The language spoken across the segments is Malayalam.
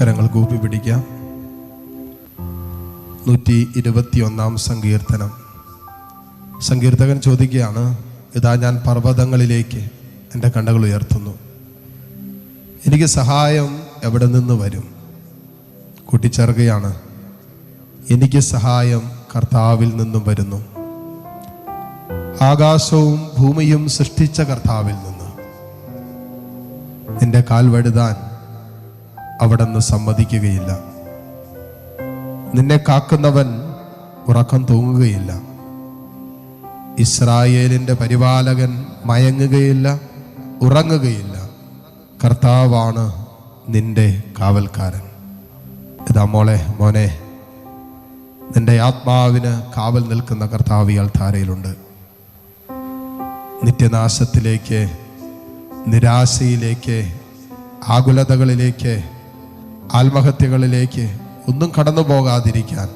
കരങ്ങൾ കൂപ്പി പിടിക്കാം നൂറ്റി ഇരുപത്തിയൊന്നാം സങ്കീർത്തനം. സങ്കീർത്തകൻ ചോദിക്കുകയാണ് ഇതാ ഞാൻ പർവതങ്ങളിലേക്ക് എന്റെ കണ്ണുകൾ ഉയർത്തുന്നു. എനിക്ക് സഹായം എവിടെ നിന്ന് വരും? കൂട്ടിച്ചേർക്കുകയാണ് എനിക്ക് സഹായം കർത്താവിൽ നിന്നും വരുന്നു. ആകാശവും ഭൂമിയും സൃഷ്ടിച്ച കർത്താവിൽ നിന്ന്. നിന്റെ കാൽ വഴുതാൻ അവിടെ നിന്ന് സമ്മതിക്കുകയില്ല. നിന്നെ കാക്കുന്നവൻ ഉറക്കം തൂങ്ങുകയില്ല. ഇസ്രായേലിന്റെ പരിപാലകൻ മയങ്ങുകയില്ല ഉറങ്ങുകയില്ല. കർത്താവാണ് നിന്റെ കാവൽക്കാരൻ. ഇതാ മോളെ മോനെ നിന്റെ ആത്മാവിന് കാവൽ നിൽക്കുന്ന കർത്താവ് ഇയാൾ ധാരയിലുണ്ട് നിത്യനാശത്തിലേക്ക് നിരാശയിലേക്ക് ആകുലതകളിലേക്ക് ആത്മഹത്യകളിലേക്ക് ഒന്നും കടന്നു പോകാതിരിക്കാൻ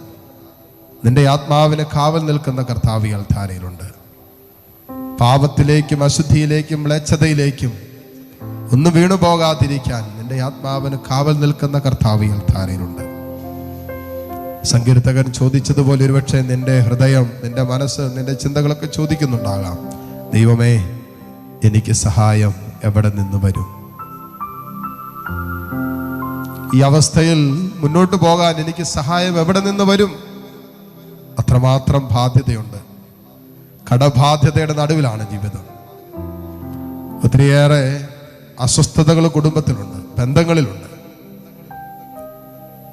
നിന്റെ ആത്മാവിന് കാവൽ നിൽക്കുന്ന കർത്താവികൾ ധാരയിലുണ്ട്. പാപത്തിലേക്കും അശുദ്ധിയിലേക്കും മ്ലേച്ഛതയിലേക്കും ഒന്നും വീണു പോകാതിരിക്കാൻ നിന്റെ ആത്മാവിന് കാവൽ നിൽക്കുന്ന കർത്താവികൾ ധാരയിലുണ്ട്. സങ്കീർത്തകൻ ചോദിച്ചതുപോലെ ഒരുപക്ഷെ നിന്റെ ഹൃദയം നിന്റെ മനസ്സ് നിന്റെ ചിന്തകളൊക്കെ ചോദിക്കുന്നുണ്ടാകാം. ദൈവമേ എനിക്ക് സഹായം എവിടെ നിന്ന് വരും? ഈ അവസ്ഥയിൽ മുന്നോട്ട് പോകാൻ എനിക്ക് സഹായം എവിടെ നിന്ന് വരും? അത്രമാത്രം ബാധ്യതയുണ്ട്. കടബാധ്യതയുടെ നടുവിലാണ് ജീവിതം. ഒത്തിരിയേറെ അസ്വസ്ഥതകൾ കുടുംബത്തിലുണ്ട് ബന്ധങ്ങളിലുണ്ട്.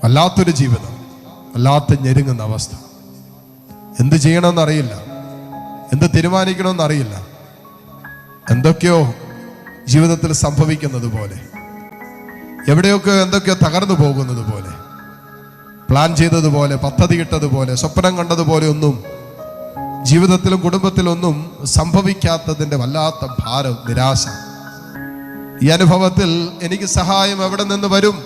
വല്ലാത്തൊരു ജീവിതം വല്ലാത്ത ഞെരുങ്ങുന്ന അവസ്ഥ. എന്ത് ചെയ്യണമെന്നറിയില്ല എന്ത് തീരുമാനിക്കണമെന്നറിയില്ല. എന്തൊക്കെയോ ജീവിതത്തിൽ സംഭവിക്കുന്നത് പോലെ എവിടെയൊക്കെ എന്തൊക്കെയോ തകർന്നു പോകുന്നത് പോലെ. പ്ലാൻ ചെയ്തതുപോലെ പദ്ധതി ഇട്ടതുപോലെ സ്വപ്നം കണ്ടതുപോലെ ഒന്നും ജീവിതത്തിലും കുടുംബത്തിലൊന്നും സംഭവിക്കാത്തതിന്റെ വല്ലാത്ത ഭാരം നിരാശ. ഈ അനുഭവത്തിൽ എനിക്ക് സഹായം എവിടെ നിന്ന് വരും?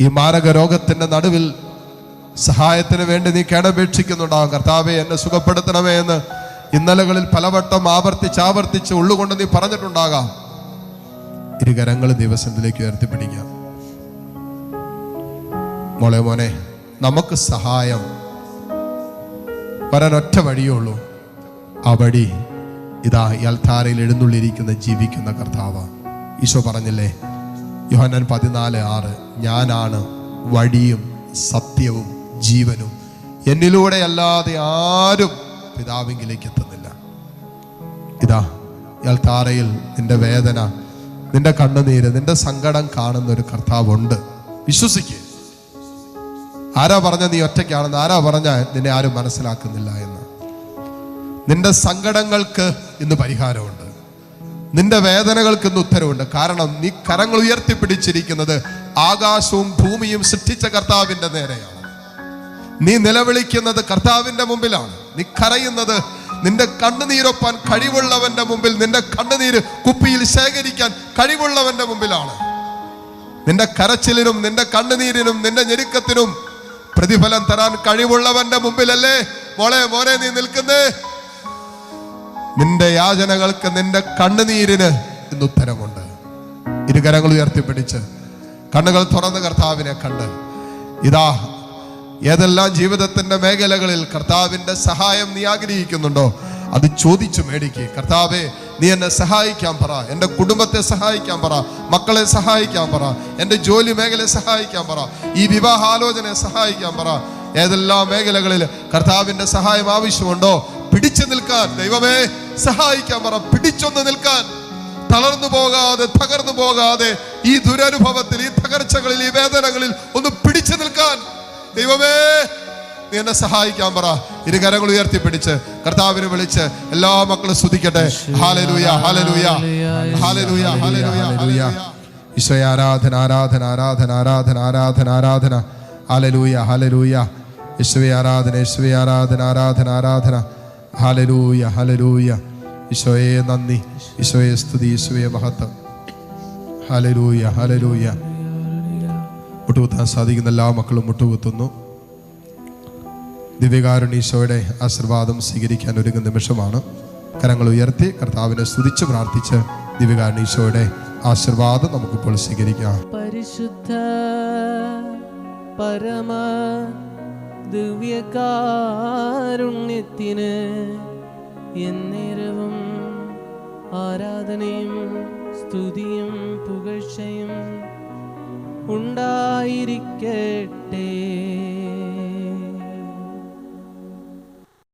ഈ മാരക രോഗത്തിന്റെ നടുവിൽ സഹായത്തിന് വേണ്ടി നീ കേടപേക്ഷിക്കുന്നുണ്ടാകും കർത്താവെ എന്നെ സുഖപ്പെടുത്തണമേ എന്ന് ഇന്നലകളിൽ പലവട്ടം ആവർത്തിച്ച് ആവർത്തിച്ച് ഉള്ളുകൊണ്ട് നീ പറഞ്ഞിട്ടുണ്ടാകാം. ഇരുകരങ്ങൾ ദിവസത്തിലേക്ക് ഉയർത്തിപ്പിടിക്കാം. മോളെ മോനെ നമുക്ക് സഹായം വരാൻ ഒറ്റ വഴിയേ ഉള്ളൂ. ആ വഴി ഇതാ ഈ അൽത്താരയിൽ എഴുന്നള്ളിയിരിക്കുന്ന ജീവിക്കുന്ന കർത്താവ്. ഈശോ പറഞ്ഞില്ലേ യോഹന്നാൻ പതിനാല് ആറ് ഞാനാണ് വഴിയും സത്യവും ജീവനും. എന്നിലൂടെ അല്ലാതെ ആരും പിതാവിങ്കിലേക്ക് എത്തുന്നില്ല. ഇതാ ഇയാൾ താരയിൽ നിന്റെ വേദന നിന്റെ കണ്ണുനീര് നിന്റെ സങ്കടം കാണുന്ന ഒരു കർത്താവുണ്ട്. വിശ്വസിക്കുക ആരാ പറഞ്ഞ നീ ഒറ്റയ്ക്കാണെന്ന് ആരാ പറഞ്ഞ നിന്നെ ആരും മനസ്സിലാക്കുന്നില്ല എന്ന്. നിന്റെ സങ്കടങ്ങൾക്ക് ഇന്ന് പരിഹാരമുണ്ട്. നിന്റെ വേദനകൾക്ക് ഇന്ന് ഉത്തരവുണ്ട്. കാരണം നീ കരങ്ങൾ ഉയർത്തിപ്പിടിച്ചിരിക്കുന്നത് ആകാശവും ഭൂമിയും സൃഷ്ടിച്ച കർത്താവിന്റെ നേരെയാണ്. നീ നിലവിളിക്കുന്നത് കർത്താവിന്റെ മുമ്പിലാണ്. നീ കരയുന്നത് നിന്റെ കണ്ണുനീരൊപ്പാൻ കഴിവുള്ളവന്റെ മുമ്പിൽ നിന്റെ കണ്ണുനീര് കുപ്പിയിൽ ശേഖരിക്കാൻ കഴിവുള്ളവന്റെ മുമ്പിലാണ്. നിന്റെ കരച്ചിലിനും നിന്റെ കണ്ണുനീരിനും നിന്റെ ഞെരുക്കത്തിനും പ്രതിഫലം തരാൻ കഴിവുള്ളവന്റെ മുമ്പിലല്ലേ? മോളെ മോനെ നീ നിൽക്കുന്നേ. നിന്റെ യാചനകൾക്ക് നിന്റെ കണ്ണുനീരിന് ഇന്ന് ഉത്തരമുണ്ട്. ഇരുകരങ്ങൾ ഉയർത്തിപ്പിടിച്ച് കണ്ണുകൾ തുറന്ന് കർത്താവിനെ കണ്ട് ഇതാ ഏതെല്ലാം ജീവിതത്തിന്റെ മേഖലകളിൽ കർത്താവിന്റെ സഹായം നീ ആഗ്രഹിക്കുന്നുണ്ടോ അത് ചോദിച്ചു മേടിക്കുക കർത്താവെ നീ എന്നെ സഹായിക്കാൻ പറ. എന്റെ കുടുംബത്തെ സഹായിക്കാൻ പറ. മക്കളെ സഹായിക്കാൻ പറ. എന്റെ ജോലി മേഖലയെ സഹായിക്കാൻ പറ. ഈ വിവാഹാലോചനയെ സഹായിക്കാൻ പറ. ഏതെല്ലാം മേഖലകളിൽ കർത്താവിന്റെ സഹായം ആവശ്യമുണ്ടോ പിടിച്ചു നിൽക്കാൻ. ദൈവമേ സഹായിക്കാൻ പറ. പിടിച്ചൊന്ന് നിൽക്കാൻ. തളർന്നു പോകാതെ തകർന്നു പോകാതെ ഈ ദുരനുഭവത്തിൽ ഈ തകർച്ചകളിൽ ഈ വേദനകളിൽ ഒന്ന് പിടിച്ചു നിൽക്കാൻ. ദൈവമേ നീ എന്നെ സഹായിക്കാൻ പറ. ഇരു കരങ്ങൾ ഉയർത്തിപ്പിടിച്ച് കർത്താവിനെ വിളിച്ച് എല്ലാ മക്കളും സ്തുതിക്കട്ടെ. Hallelujah hallelujah hallelujah hallelujah hallelujah ഈശോയെ ആരാധന ആരാധന ആരാധന ആരാധന ആരാധന ആരാധന. ഹാലലൂയ ഹാലലൂയ യേശുവെ ആരാധന യേശുവെ ആരാധന ആരാധന ആരാധന. ഹാലലൂയ ഹാലലൂയ ഈശോയെ നന്ദി. ഈശോയെ സ്തുതി ഈശോയെ മഹത്വം. ഹാലലൂയ ഹാലലൂയ മുട്ടുകുത്താൻ സാധിക്കുന്ന എല്ലാ മക്കളും മുട്ടുകുത്തുന്നു. ദിവ്യകാരുണീശോയുടെ ആശീർവാദം സ്വീകരിക്കാൻ ഒരുങ്ങുന്ന നിമിഷമാണ്. കരങ്ങൾ ഉയർത്തി കർത്താവിനെ സ്തുതിച്ച് പ്രാർത്ഥിച്ച് ദിവ്യകാരുണീശോയുടെ ആശീർവാദം നമുക്കിപ്പോൾ സ്വീകരിക്കാം. പരിശുദ്ധ പരമ ദിവ്യകാരുണ്യത്തിന് എന്നേരവും ആരാധനയും സ്തുതിയും പുകഴ്ചയും ഉണ്ടായിരിക്കട്ടെ.